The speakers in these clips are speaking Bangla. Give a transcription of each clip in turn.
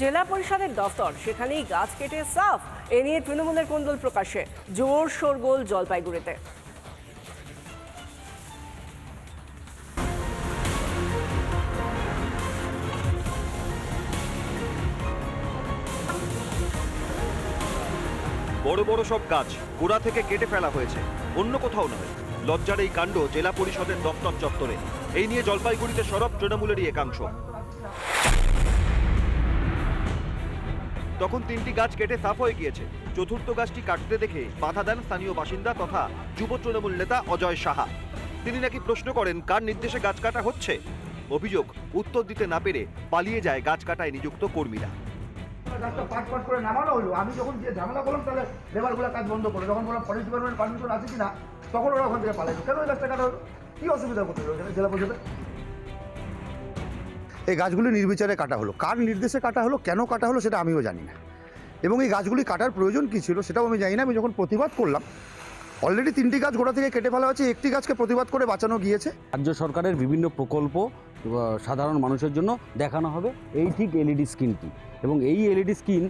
জেলা পরিষদের দফতর, সেখানেই গাছ কেটে সাফ। এ নিয়ে তৃণমূলের কোন্দল প্রকাশে জোর শোরগোল জলপাইগুড়িতে। বড় বড় সব গাছ গোড়া থেকে কেটে ফেলা হয়েছে, অন্য কোথাও নয়। লজ্জার এই কাণ্ড জেলা পরিষদের দপ্তর চত্বরে। এই নিয়ে জলপাইগুড়িতে সরব তৃণমূলেরই একাংশ। তখন তিনটি গাছ কেটে সাফ হয়ে গিয়েছে। চতুর্থ গাছটি কাটতে দেখে বাধা দেন স্থানীয় বাসিন্দা তথা যুব তৃণমূল নেতা অজয় সাহা। তিনি নাকি প্রশ্ন করেন, কার নির্দেশে গাছ কাটা হচ্ছে? অভিযোগ, উত্তর দিতে না পেরে পালিয়ে যায় গাছ কাটায় নিযুক্ত কর্মীরা। কী অসুবিধা করতে জেলা পরিষদে এই গাছগুলি নির্বিচারে কাটা হলো। কার নির্দেশে কাটা হলো, কেন কাটা হলো সেটা আমিও জানি না। এবং এই গাছগুলি কাটার প্রয়োজন কী ছিল সেটাও আমি জানি না। আমি যখন প্রতিবাদ করলাম অলরেডি তিনটি গাছ গোড়া থেকে কেটে ফেলা হয়েছে, একটি গাছকে প্রতিবাদ করে বাঁচানো গিয়েছে। রাজ্য সরকারের বিভিন্ন প্রকল্প সাধারণ মানুষের জন্য দেখানো হবে। এই ঠিক এলইডি স্ক্রিনটি। এবং এই এলইডি স্ক্রিন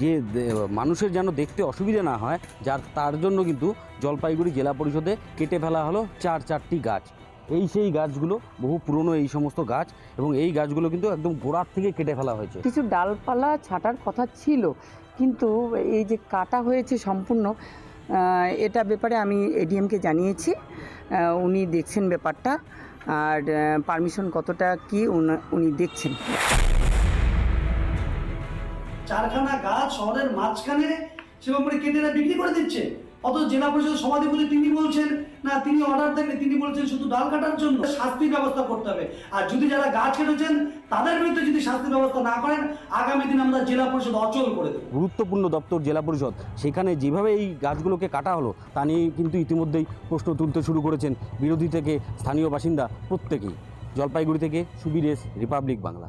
যে মানুষের যেন দেখতে অসুবিধা না হয়, যার, তার জন্য কিন্তু জলপাইগুড়ি জেলা পরিষদে কেটে ফেলা হলো চার চারটি গাছ। এই সেই গাছগুলো বহু পুরনো এই সমস্ত গাছ এবং এই গাছগুলো কিন্তু একদম গোড়ার থেকে কেটে ফেলা হয়েছে। কিছু ডালপালা ছাটার কথা ছিল কিন্তু এই যে কাটা হয়েছে সম্পূর্ণ এটা ব্যাপারে আমি এডিএমকে জানিয়েছি উনি দেখছেন ব্যাপারটা আর পারমিশন কতটা কি উনি- দেখছেন। চারখানা গাছ শহরের মাঝখানে সেরকম করে কেটে বিক্রি করে দিচ্ছে। অথচ জেলা পরিষদের সভাধিপতি তিনি বলছেন, না, তিনি অর্ডার দেননি, তিনি বলছেন শুধু ডাল কাটার জন্য শাস্তির ব্যবস্থা করতে হবে। আর যদি যারা গাছ কেটেছেন, তাদের বিরুদ্ধে যদি শাস্তির ব্যবস্থা না করেন, আগামী দিন আমরা জেলা পরিষদ অচল করে দেবো। গুরুত্বপূর্ণ দপ্তর জেলা পরিষদ, সেখানে যেভাবে এই গাছগুলোকে কাটা হলো, তা নিয়ে কিন্তু ইতিমধ্যেই প্রশ্ন তুলতে শুরু করেছেন বিরোধী থেকে স্থানীয় বাসিন্দা প্রত্যেকেই। জলপাইগুড়ি থেকে সুবিরেশ, রিপাবলিক বাংলা।